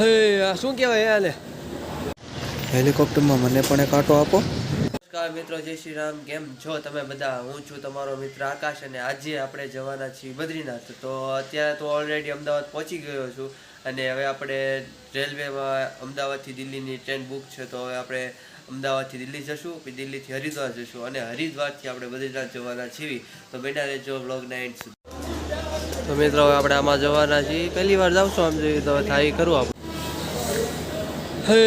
હે શું કહેવાય આને હેલિકોપ્ટરમાં મને પણ એક આટો આપો. નમસ્કાર મિત્રો જય શ્રી રામ. કેમ છો તમે બધા? હું છું તમારો મિત્ર આકાશ અને આજે આપણે જવાના છીએ બદ્રીનાથ. તો અત્યારે તો ઓલરેડી અમદાવાદ પહોંચી ગયો છું અને હવે આપણે રેલવેમાં અમદાવાદથી દિલ્હીની ટ્રેન બુક છે તો હવે આપણે અમદાવાદથી દિલ્હી જશું પછી દિલ્હીથી હરિદ્વાર જશું અને હરિદ્વારથી આપણે બદ્રીનાથ જવાના છીએ. તો બેટા રહેજો બ્લોગના એન્ડ સુધી. તો મિત્રો હવે આપણે આમાં જવાના છીએ. પહેલી વાર જાઉં છું આમ જોઈએ તો થાય કરું આપણે. હે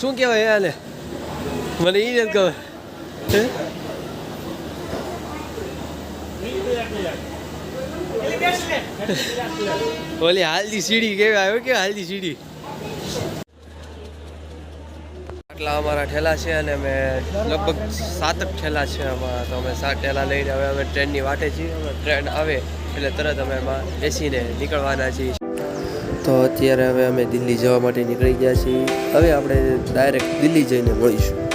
શું કહેવાય આને મને એ નથી ખબર? ઓલી સીડી કેવી આવ્યો કે હાલતી સીડી આટલા અમારા ઠેલા છે અને અમે લગભગ સાતક ઠેલા છે અમારા તો અમે સાત ઠેલા લઈને હવે અમે ટ્રેનની વાટે છીએ. અમે ટ્રેન આવે એટલે તરત અમે એમાં બેસીને નીકળવાના છીએ. તો અત્યારે હવે અમે દિલ્હી જવા માટે નીકળી ગયા છીએ. હવે આપણે ડાયરેક્ટ દિલ્હી જઈને મળીશું.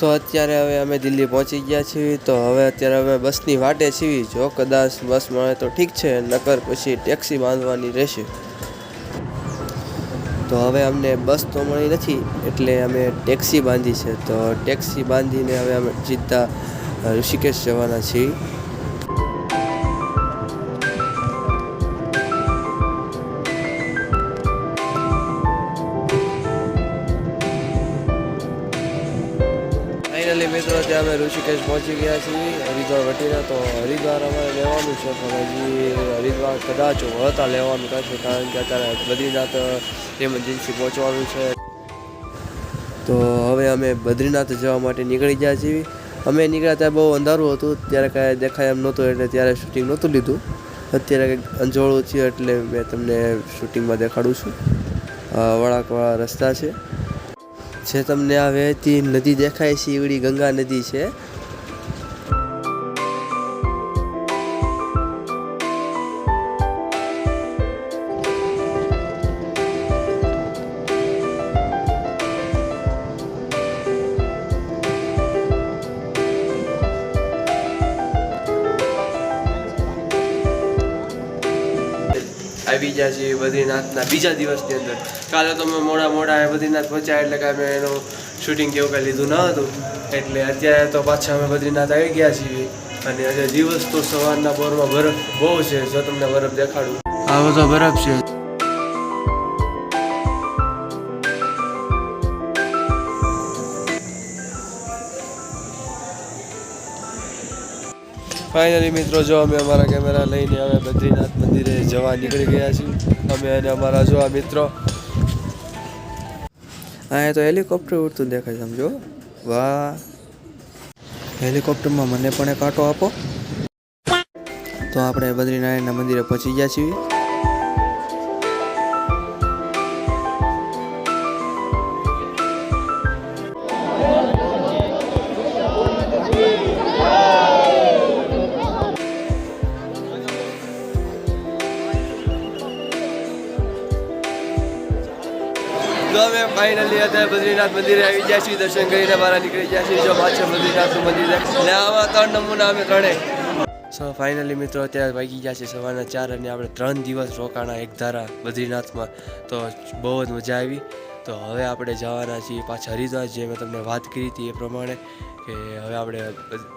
તો અત્યારે હવે અમે દિલ્હી પહોંચી ગયા છીએ. તો હવે અત્યારે અમે બસની વાટે છીએ. જો કદાચ બસ મળે તો ઠીક છે, નકર પછી ટેક્સી બાંધવાની રહેશે. તો હવે અમને બસ તો મળી નથી, એટલે અમે ટેક્સી બાંધી છે. તો ટેક્સી બાંધીને હવે અમે સીધા ઋષિકેશ જવાના છીએ. ફાઇનલી મિત્રો ત્યાં અમે ઋષિકેશ પહોંચી ગયા છીએ હરિદ્વાર વટીના. તો હરિદ્વાર અમારે લેવાનું છે, પણ હજી હરિદ્વાર કદાચ હતા લેવાનું થશે, કારણ કે અત્યારે બદ્રીનાથ એમરજન્સી પહોંચવાનું છે. તો હવે અમે બદ્રીનાથ જવા માટે નીકળી ગયા છીએ. અમે નીકળ્યા ત્યાં બહુ અંધારું હતું, ત્યારે કાંઈ દેખાય એમ નહોતું, એટલે ત્યારે શૂટિંગ નહોતું લીધું. અત્યારે કંઈક અંજોળું છે, એટલે મેં તમને શૂટિંગમાં દેખાડું છું. વળાંકવાળા રસ્તા છે. જે તમને આ વહેતી નદી દેખાય છે એવડી ગંગા નદી છે. આવી ગયા છીએ બદ્રીનાથના બીજા દિવસની અંદર. કાલે તો મેં મોડા મોડા બદ્રીનાથ પહોંચ્યા એટલે કાંઈ મેં એનું શૂટિંગ કેવું કાંઈ લીધું ન હતું. એટલે અત્યારે તો પાછા અમે બદ્રીનાથ આવી ગયા છીએ. અને આજે દિવસ તો સવારના પોરમાં બરફ બહુ છે, જો તમને બરફ દેખાડું. આ બધો બરફ છે. ફાઇનલી મિત્રો, જો અમે અમારા કેમેરા લઈને હવે બદ્રીનાથ મંદિરે જવા નીકળી ગયા છીએ. અમે અને અમારા જો આ મિત્રો. અહીંયા તો હેલિકોપ્ટર ઉડતું દેખાય સમજો. વાહ. હેલિકોપ્ટરમાં મને પણ એક આટો આપો. તો આપણે બદ્રીનારાયણના મંદિરે પહોંચી ગયા છીએ. તો અમે ફાઇનલી અત્યારે બદ્રીનાથ મંદિરે આવી ગયા છીએ. દર્શન કરીને બહાર નીકળી ગયા છીએ. જો પાછળ બદ્રીનાથનું મંદિર ને આવા ત્રણ નમૂના અમે ત્રણે સો ફાઇનલી મિત્રો અત્યારે વાગી ગયા છે સવારના ચાર અને આપણે ત્રણ દિવસ રોકાણા એકધારા બદ્રીનાથમાં. તો બહુ જ મજા આવી. તો હવે આપણે જવાના છીએ પાછા હરિદ્વાર, જે મેં તમને વાત કરી હતી એ પ્રમાણે કે હવે આપણે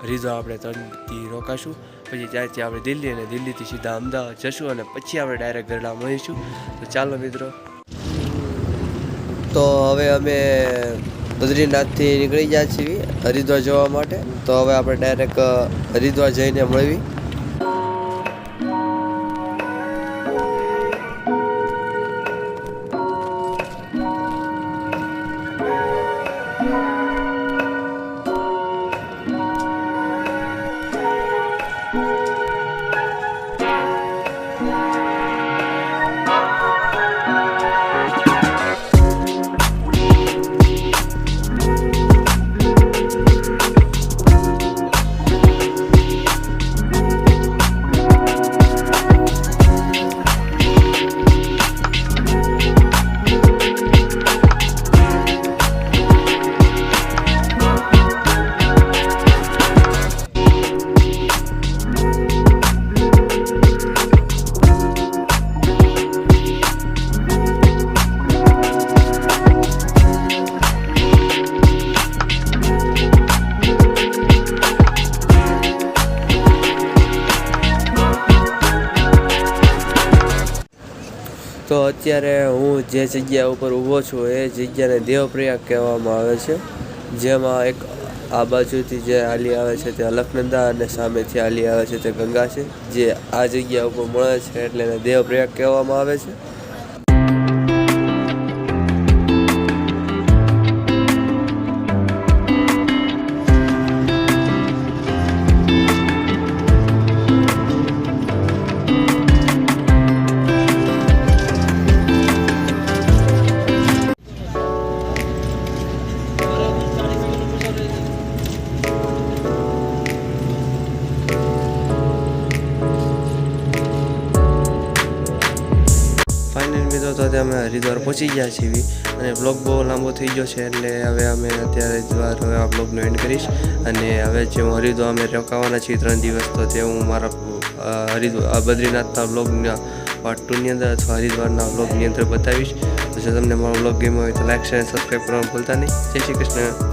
હરિદ્વાર આપણે ત્રણથી રોકાશું. પછી ત્યાંથી આપણે દિલ્હી અને દિલ્હીથી સીધા અમદાવાદ જશું અને પછી આપણે ડાયરેક્ટ ગરડા મળીશું. તો ચાલો મિત્રો તો હવે અમે બદ્રીનાથથી નીકળી ગયા છીએ હરિદ્વાર જવા માટે. તો હવે આપણે ડાયરેક્ટ હરિદ્વાર જઈને મળવી. તો અત્યારે હું જે જગ્યા ઉપર ઊભો છું એ જગ્યાને દેવપ્રયાગ કહેવામાં આવે છે. જેમાં એક આ બાજુથી જે આલી આવે છે તે અલકનંદા અને સામેથી આલી આવે છે તે ગંગા છે. જે આ જગ્યા ઉપર મળે છે એટલે એને દેવપ્રયાગ કહેવામાં આવે છે. ફાઇનલ મિત્રો તો અમે હરિદ્વાર પહોંચી ગયા છીએ. અને બ્લોગ બહુ લાંબો થઈ ગયો છે, એટલે હવે અમે અત્યારે હરિદ્વાર હવે આ બ્લોગનો એન્ડ કરીશ. અને હવે જે હું હરિદ્વાર અમે રોકાવાના છીએ ત્રણ દિવસ, તો તે હું મારા હરિદ્વાર બદ્રીનાથના બ્લોગના પાર્ટ ટુની અંદર અથવા હરિદ્વારના બ્લોગની અંદર બતાવીશ. તો જો તમને મારો બ્લોગ ગેમ હોય તો લાઈક શેર સબસ્ક્રાઈબ કરવાનું ભૂલતા નહીં. જય શ્રી કૃષ્ણ.